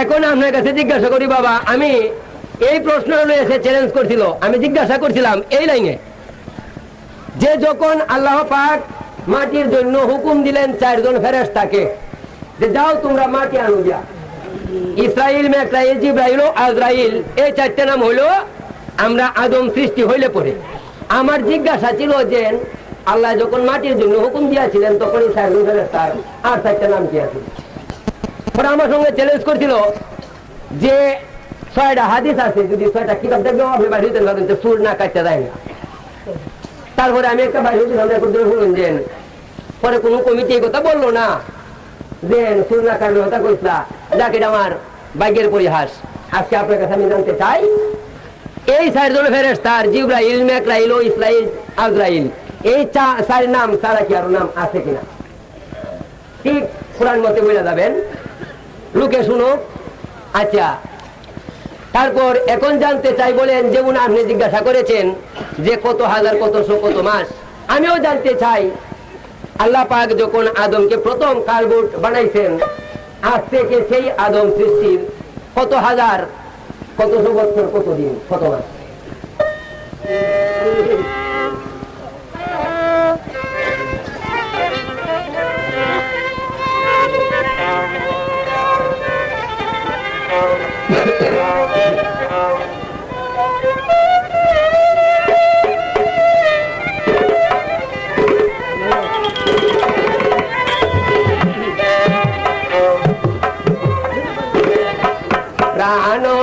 এখন আপনার কাছে জিজ্ঞাসা করি, বাবা, আমি এই প্রশ্ন এসে চ্যালেঞ্জ করছিল। আমি জিজ্ঞাসা করছিলাম এই লাইনে যে যখন আল্লাহ পাক মাটির জন্য হুকুম দিলেন, চারজন ফেরেশতাকে, যে যাও তোমরা মাটি আনো গিয়া। ইসরাইল, মেকরাইল, জিব্রাইল ও আজরাইল, এই চারটে নাম হইল আমরা আদম সৃষ্টি হইলে পরে। আমার জিজ্ঞাসা ছিল যে আল্লাহ যখন মাটির জন্য হুকুম দিয়েছিলেন তখন এই চারজন ফেরেশতার আর চারটে নাম কি আছে? ওরা আমার সঙ্গে চ্যালেঞ্জ করছিল যে ছয়টা হাদিস আছে, যদি ছয়টা কিতাব দেখবেও আপনি বাড়ি হইতে পারবেন যে সুর না কাটতে দেয় না। তারপরে আমি একটা বাড়ি হইতে রেকর্ড করে শুনুন যে পরে কোনো কমিটি এই কথা বলল না। যে সুর না কাটবে কথা কইসলা যাকে আমার বাইকের পরিহাস। আজকে আপনার কাছে আমি জানতে চাই, এই চারজন ফেরেস তার জিব্রাইল, মেকরাইল ও ইসরাইল, আজরাইল, এই চার নাম তারা কি আরও নাম আছে কিনা? ঠিক কোরআন মতে বলে যাবেন লোকে শুনো। আচ্ছা তারপর এখন জানতে চাই বলেন যেমন আপনি জিজ্ঞাসা করেছেন যে কত হাজার কতশো কত মাস? আমিও জানতে চাই। আল্লাহ পাক যখন আদমকে প্রথম কার্বুট বানাইছেন, আজ থেকে সেই আদম সৃষ্টির কত হাজার কতশো বছর, কত দিন, কত মাস? Ah, ah, no,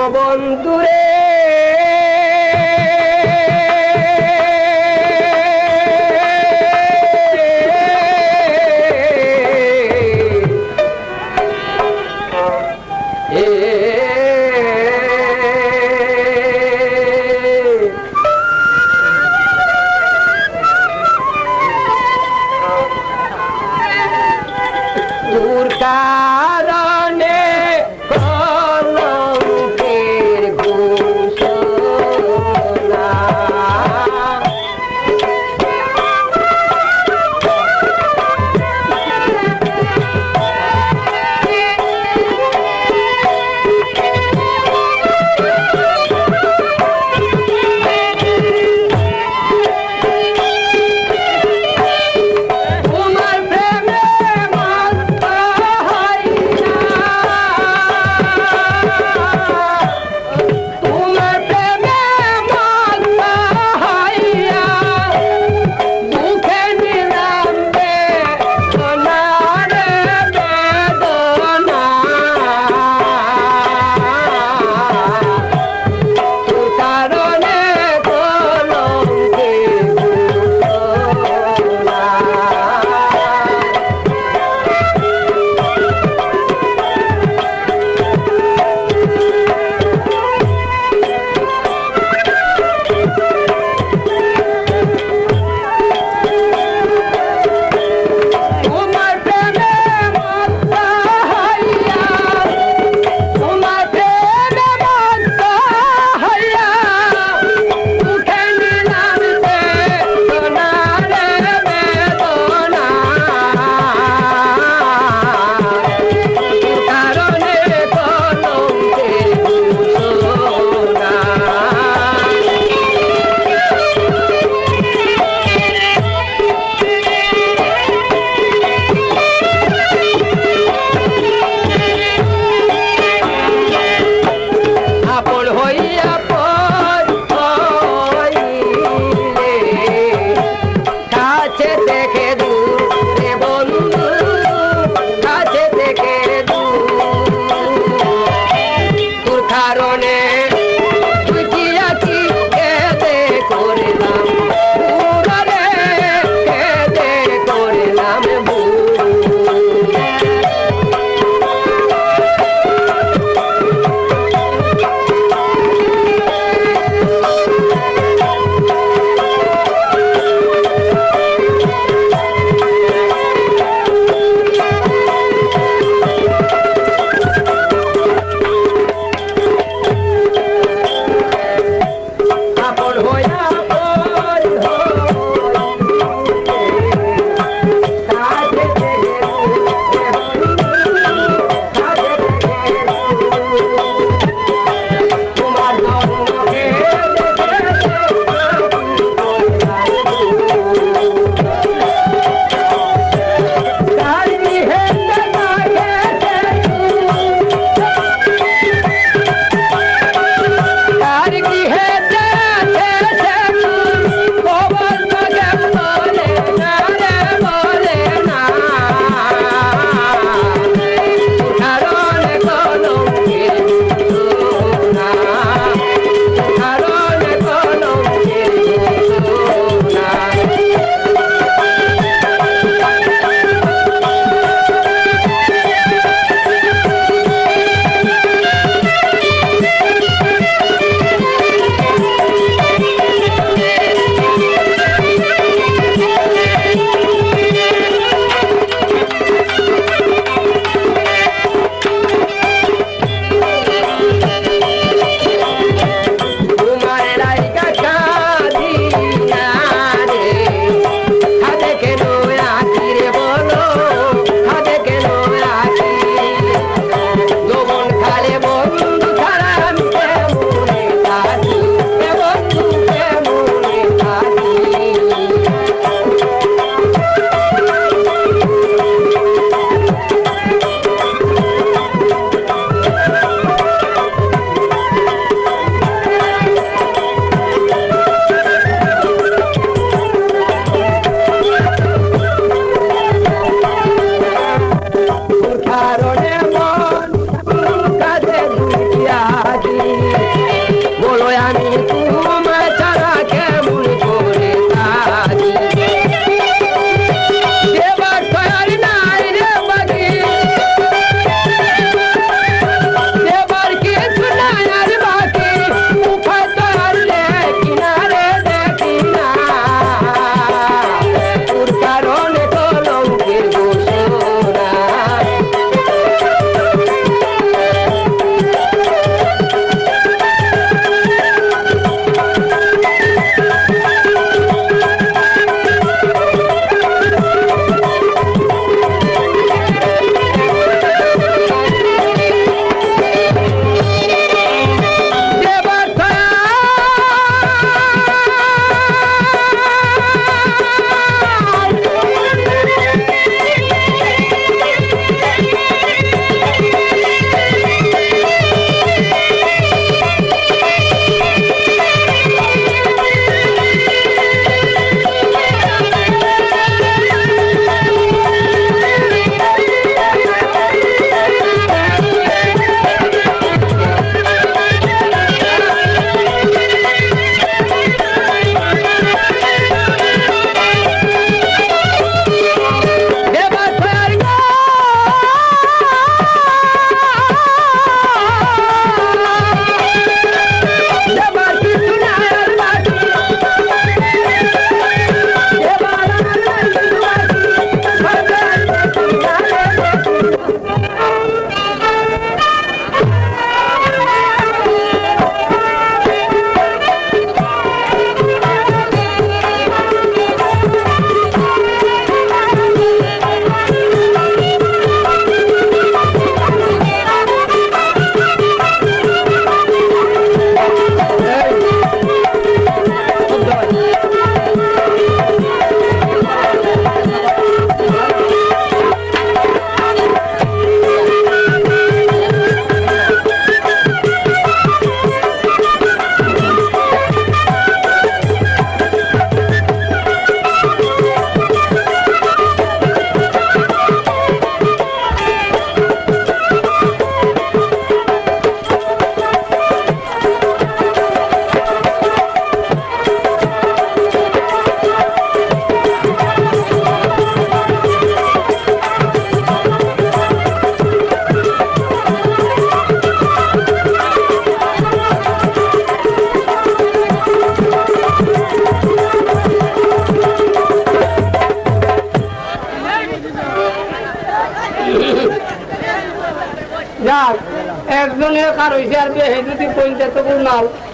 Nacional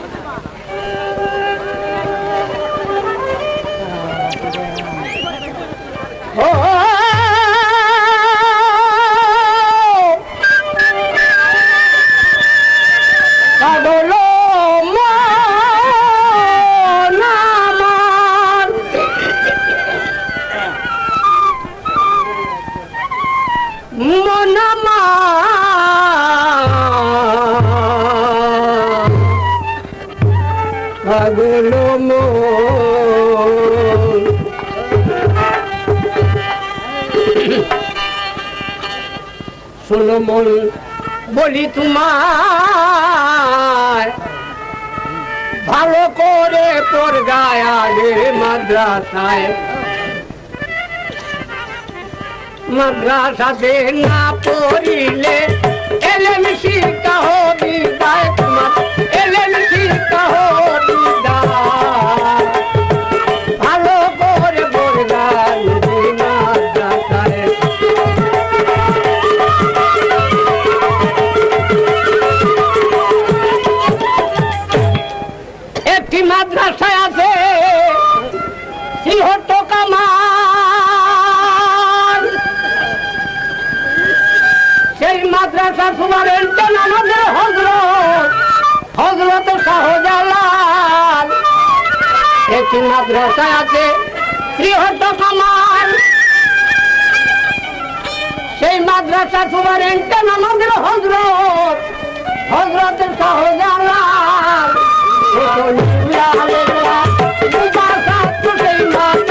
তোর গায়ে মাদ্রাসায়। মাদ্রাসাতে না পড়িলে এলেন শিক্ষা হবি দায় তোমার। এলেন শিক্ষা হবি মাদ্রাসা সুপারেন্টেন আমাদের হজরত হজরত শাহজালাল। একটি মাদ্রাসায় আছে শ্রীহট কামাল সেই মাদ্রাসা সুপারেন্টেন আমাদের হজরত হজরত শাহজালাল। সেই মাদ্রাসায়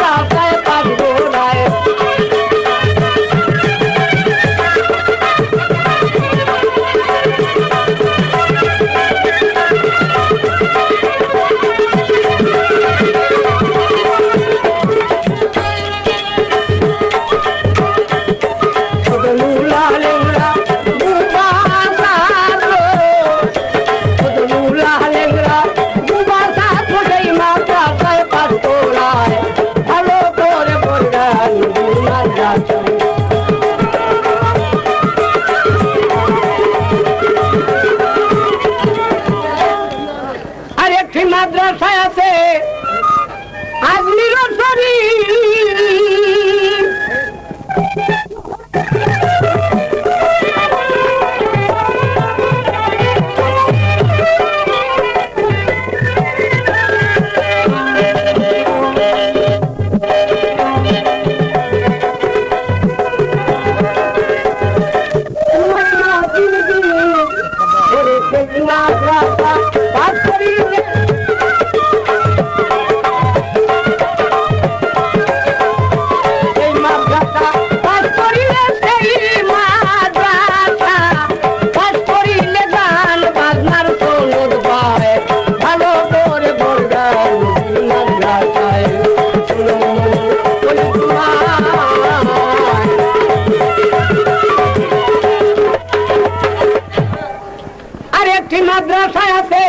মাদ্রাসায় আছে।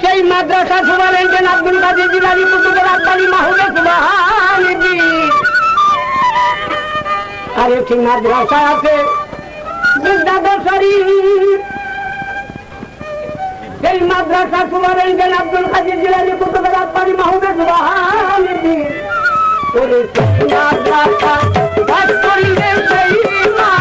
সেই মাদ্রাসা সুপারেন্টেন আব্দুল কাদের জিলানি কুতুবের আব্বানি মাহুদে সুবাহানি আর একটি মাদ্রাসা আছে। বিদ্যাদর্শরী সেই মাদ্রাসা সুপারেন্টেন আব্দুল কাদের জিলানি কুতুবের আব্বানি মাহুদে সুবাহানি ওরে মাদ্রাসা বাস করিলে সেই মাদ্রাসা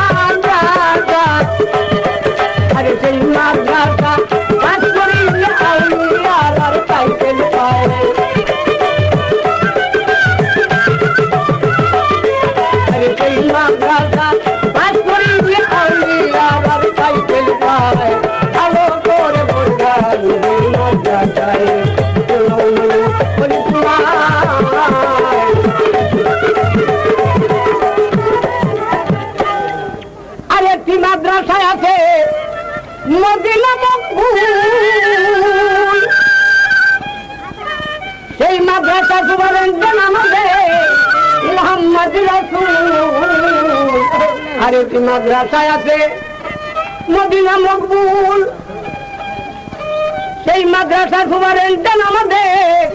আর একটি মাদ্রাসায় আছে? মদিনা মকবুল। সেই মাদ্রাসার সুপারেন্টেন আমাদের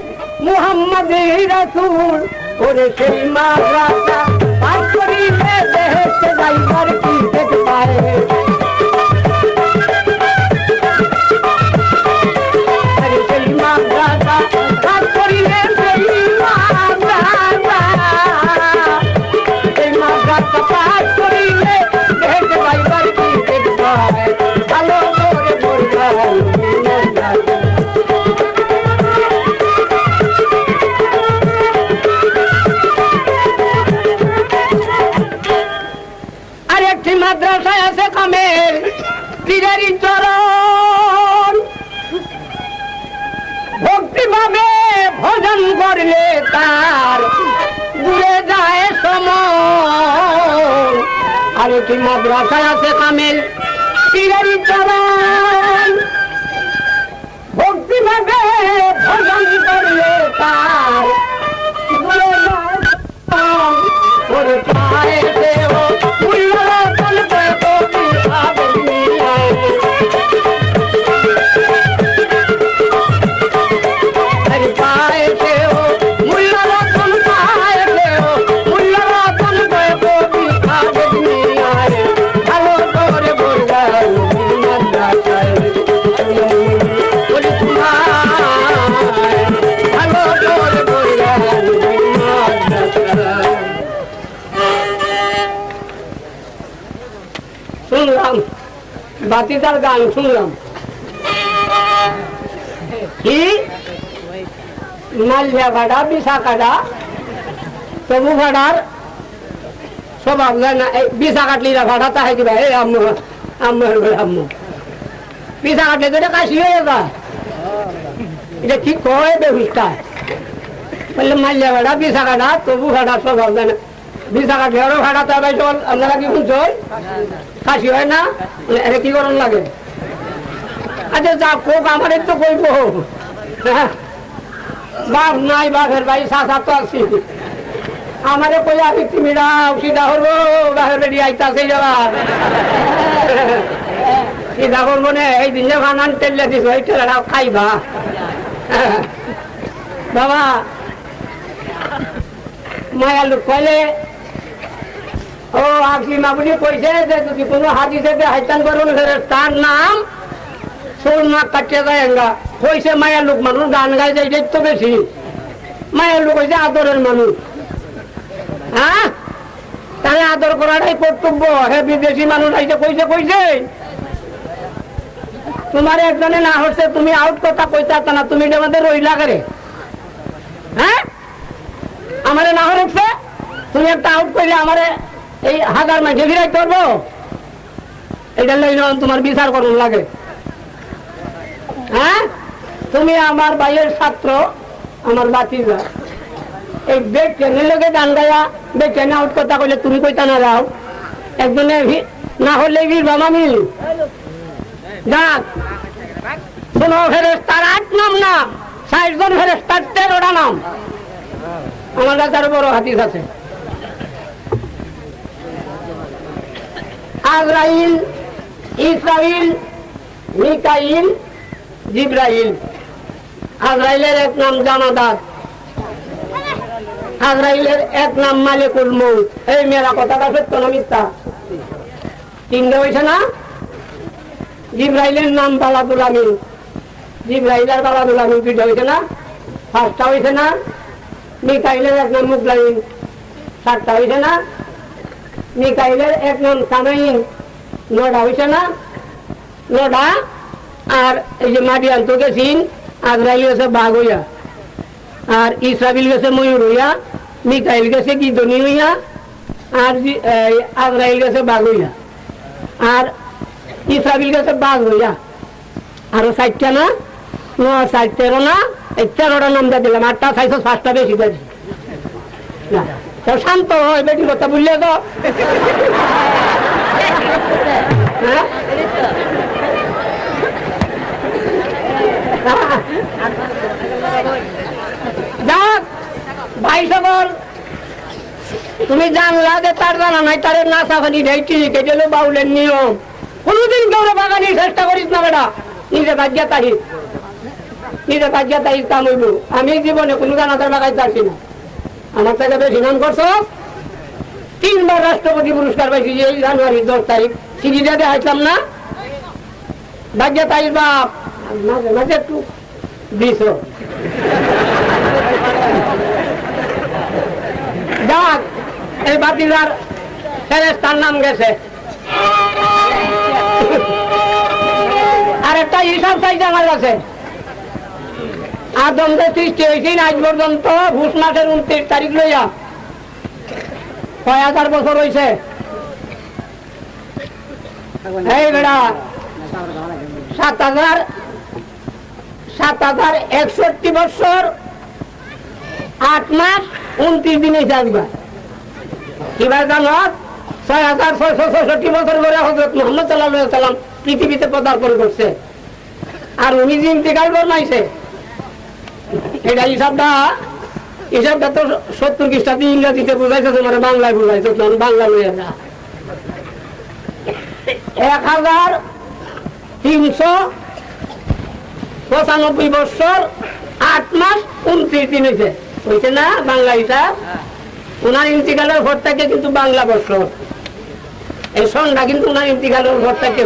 মোহাম্মদ রাসুল। ওরে সেই মাদ্রাসা পার করিলে দেহে যাইবার পারে? একটি মাদ্রাসায় আছে কামেল পীরের চরণ ভক্তিভাবে ভজন করলে তার শুনলাম। কি? মালিয়া ভাড়া, বিশা কাটা। তবু ভাড়ার স্বভাব যায় না। এই বিশা কাটলি না ভাড়া তাহে কিবা এই আম্মু আম্মু বলে আম্মু। বিশা কাটলে তো কাশি হয়ে যায় এটা কি কয় বেহুসটা বললে মালিয়া ভাড়া, বিশা কাটা, তবু ভাড়া স্বভাব যায় না। বিশা কাটলে আরও ভাড়া তো ভাই, চল, আপনারা কি শুনছ? কাশি হয় না? এটা কি করণ লাগে? আচ্ছা যা কোক আমার একটু কইব। হ্যাঁ? বাপ নাই, বাপের ভাই সাসা তো আছি। আমারে কই আমি তুমি রাও সিধা করব, বাপের বেড়ি আইতাছে যাবার সিধা করব না, এই দিন যে ভানান তেলে দিস ওই তেলাটাও খাইবা। বাবা, মায়া লোক কইলে, ও আপনি মামুনি কইছে যে যদি কোনো হাদিসে হাইতান করুন তার নাম সোল না কাটিয়ে যায় এঙ্গা কইছে মায়ের লোক মানুষ গান গাই যায় এটাই তো বেশি। মায়ের লোক হয়েছে আদরের মানুষ হ্যাঁ তাহলে আদর করাটাই কর্তব্য। হে বিদেশি মানুষ আইসে কইছে কইছে। তোমার একজনে না হচ্ছে, তুমি আউট কথা কইতা না, তুমি আমাদের রইলা করে? হ্যাঁ আমারে না হচ্ছে তুমি একটা আউট করলে আমারে এই হাজার মাঝে ফিরাই করব এটা তোমার বিচার করুন লাগে। হ্যাঁ? তুমি আমার ভাইয়ের ছাত্র, আমার বাতিজা এই বেগ ট্রেনের লোকে গান গায়া বেগ ট্রেনে আউট কথা কইলে তুমি কইতা না যাও। একজনে না হলে বীর বাবা মিল। যাক। শোনো ফেরেস তার আট নাম না ষাট জন তেরোটা নাম। আমার কাছে আরও বড় হাতিস আছে। আজরাইল, ইসরাইল, মিকাইল জিব্রাইল। আজরাইলের এক নাম জামাদাত আজরাইলের এক নাম মালিকুল মৌত এই মেয়েরা কথাটা সত্য না মিথ্যা? তিনটে হয়েছে না? জিব্রাইলের নাম বালাদুল আমিন জিব্রাইলের বালাদুল আমিন দুইটা হয়েছে না? পাঁচটা হয়েছে না? মিকাইলের এক নাম মুগলাইন। সাতটা হয়েছে না? মিকাইলের এক নাম সানাইন নটা হয়েছে না? নটা আর এই যে মাটি আনতো গেছিন আজরাইল গেছে, বাঘ হইয়া। আর ইসরাবিল গেছে, ময়ূর হইয়া। মিকাইল গেছে, গিদনি হইয়া। আর আজরাইল গেছে, বাঘ হইয়া। আর ইসরাবিল গেছে, বাঘ হইয়া। আরও চারটা না? ন, চার, তেরো না? এই তেরোটা নাম দিয়ে দিলাম। আটটা চাইছো, পাঁচটা বেশি তো শান্ত হয়, বেটি কথা বুঝলে তো। হ্যাঁ? ভাই সকল তুমি জানলা যে তার জানা নাই, তার না সাফানি ঢেইটি কেটে বাউলের নিয়ম। কোনোদিন কেউ বাগানি চেষ্টা করিস না বেটা। নিজে ভাগ্যা তাহিস নিজে ভাগ্যা তাহিস কাম হইব। আমি জীবনে কোনো জানাতার বাগাইতে আসি না। আমার থেকে বেশি নাম করছ? তিনবার রাষ্ট্রপতি পুরস্কার পাইছি এই জানুয়ারি দশ তারিখ। সিরিজে দেখাইছিলাম না? ভাগ্যা তাহিস বাপ। মাঝে মাঝে একটু দিছ যাক, এই বাতিলার ফেরেস্তার নাম গেছে। আর একটা হিসাব চাই আমার কাছে। আদম যে সৃষ্টি হয়েছে আজ পর্যন্ত ঘুষ মাসের উনত্রিশ তারিখ লইয়া ছয় হাজার বছর হয়েছে এই বেড়া, সাত হাজার সাত হাজার একষট্টি বছর, আট মাস, উনত্রিশ দিনে যাবে কিবার জানো, ছয় হাজার ছয়শো ছয়ষট্টি বছর ধরে হজরত মোহাম্মদ সাল্লাহ সাল্লাম পৃথিবীতে পদার্পণ করছে আর উনি যে ইন্তেকাল করলাইছে এটা হিসাবটা হিসাবটা তো সত্তর খ্রিস্টাব্দে ইংরেজিতে বুঝাইছে তোমার বাংলায় বুঝাইছে তখন বাংলা লইয়া যা। এক হাজার তিনশো পঁচানব্বই বছর, আট মাস, উনত্রিশ দিন হয়েছে। হয়েছে না? বাংলা হিসাব ওনার ইন্তিকালের ভোট থাকে কিন্তু বাংলা বছর এই সন্ধ্যা কিন্তু ওনার ইন্তিকালের ভোট থাকে।